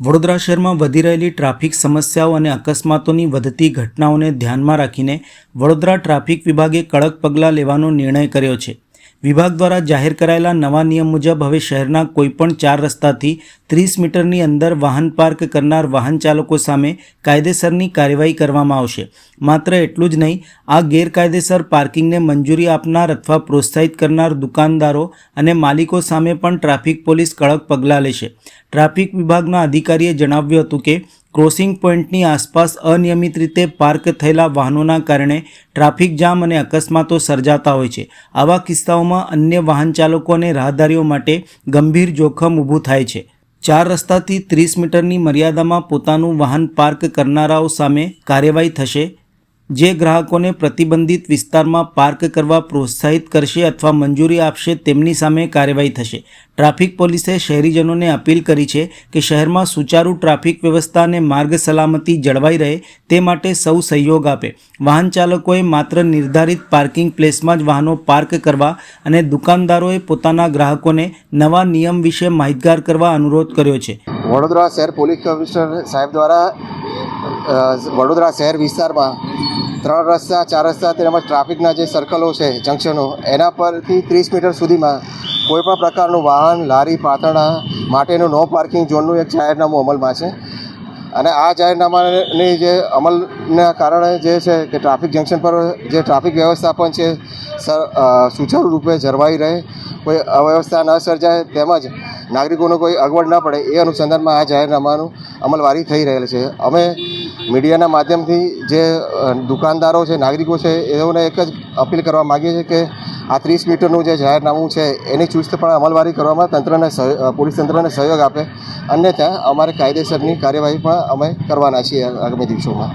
વડોદરા શહેરમાં વધી રહેલી ટ્રાફિક સમસ્યાઓ અને અકસ્માતોની વધતી ઘટનાઓને ધ્યાનમાં રાખીને વડોદરા ટ્રાફિક વિભાગે કડક પગલાં લેવાનો નિર્ણય કર્યો છે. વિભાગ દ્વારા જાહેર કરાયેલા નવા નિયમ મુજબ હવે શહેરના કોઈપણ ચાર રસ્તાથી ત્રીસ મીટરની અંદર વાહન પાર્ક કરનાર વાહન ચાલકો સામે કાયદેસરની કાર્યવાહી કરવામાં આવશે. માત્ર એટલું જ નહીં, આ ગેરકાયદેસર પાર્કિંગને મંજૂરી આપનાર અથવા પ્રોત્સાહિત કરનાર દુકાનદારો અને માલિકો સામે પણ ટ્રાફિક પોલીસ કડક પગલાં લેશે. ટ્રાફિક વિભાગના અધિકારીએ જણાવ્યું હતું કે ક્રોસિંગ પોઈન્ટની આસપાસ અનિયમિત રીતે પાર્ક થયેલા વાહનોના કારણે ટ્રાફિક જામ અને અકસ્માતો સર્જાતા હોય છે. આવા કિસ્સાઓમાં અન્ય વાહન ચાલકો અને રાહદારીઓ માટે ગંભીર જોખમ ઊભું થાય છે. ચાર રસ્તાથી ત્રીસ મીટરની મર્યાદામાં પોતાનું વાહન પાર્ક કરનારાઓ સામે કાર્યવાહી થશે. જે ગ્રાહકોને પ્રતિબંધિત વિસ્તારમાં પાર્ક કરવા પ્રોત્સાહિત કરશે અથવા મંજૂરી આપશે તેમની સામે કાર્યવાહી થશે. ટ્રાફિક પોલીસે શહેરીજનોને અપીલ કરી છે કે શહેરમાં સુચારુ ટ્રાફિક વ્યવસ્થા અને માર્ગ સલામતી જળવાઈ રહે તે માટે સૌ સહયોગ આપે. વાહન ચાલકોએ માત્ર નિર્ધારિત પાર્કિંગ પ્લેસમાં જ વાહનો પાર્ક કરવા અને દુકાનદારોએ પોતાના ગ્રાહકોને નવા નિયમ વિશે માહિતગાર કરવા અનુરોધ કર્યો છે. વડોદરા શહેર પોલીસ કમિશનર સાહેબ દ્વારા વડોદરા શહેર વિસ્તારમાં ત્રણ રસ્તા, ચાર રસ્તા તેમજ ટ્રાફિકના જે સર્કલો છે જંકશનો એના પરથી ત્રીસ મીટર સુધીમાં કોઈપણ પ્રકારનું વાહન, લારી પાતળા માટેનું નો પાર્કિંગ ઝોનનું એક જાહેરનામું અમલમાં છે. અને આ જાહેરનામાની જે અમલના કારણે જે છે કે ટ્રાફિક જંકશન પર જે ટ્રાફિક વ્યવસ્થાપન છે સુચારુ રૂપે જળવાઈ રહે, કોઈ અવ્યવસ્થા ન સર્જાય તેમજ નાગરિકોને કોઈ અગવડ ન પડે એ અનુસંધાનમાં આ જાહેરનામાનું અમલવારી થઈ રહેલ છે. અમે મીડિયાના માધ્યમથી જે દુકાનદારો છે, નાગરિકો છે, એઓને એક જ અપીલ કરવા માગીએ છીએ કે આ ત્રીસ મીટરનું જે જાહેરનામું છે, એની ચુસ્તપણે અમલવારી કરવામાં તંત્રને પોલીસ તંત્રને સહયોગ આપે. અન્યથા અમારે કાયદેસરની કાર્યવાહી પણ અમે કરવાના છીએ આગામી દિવસોમાં.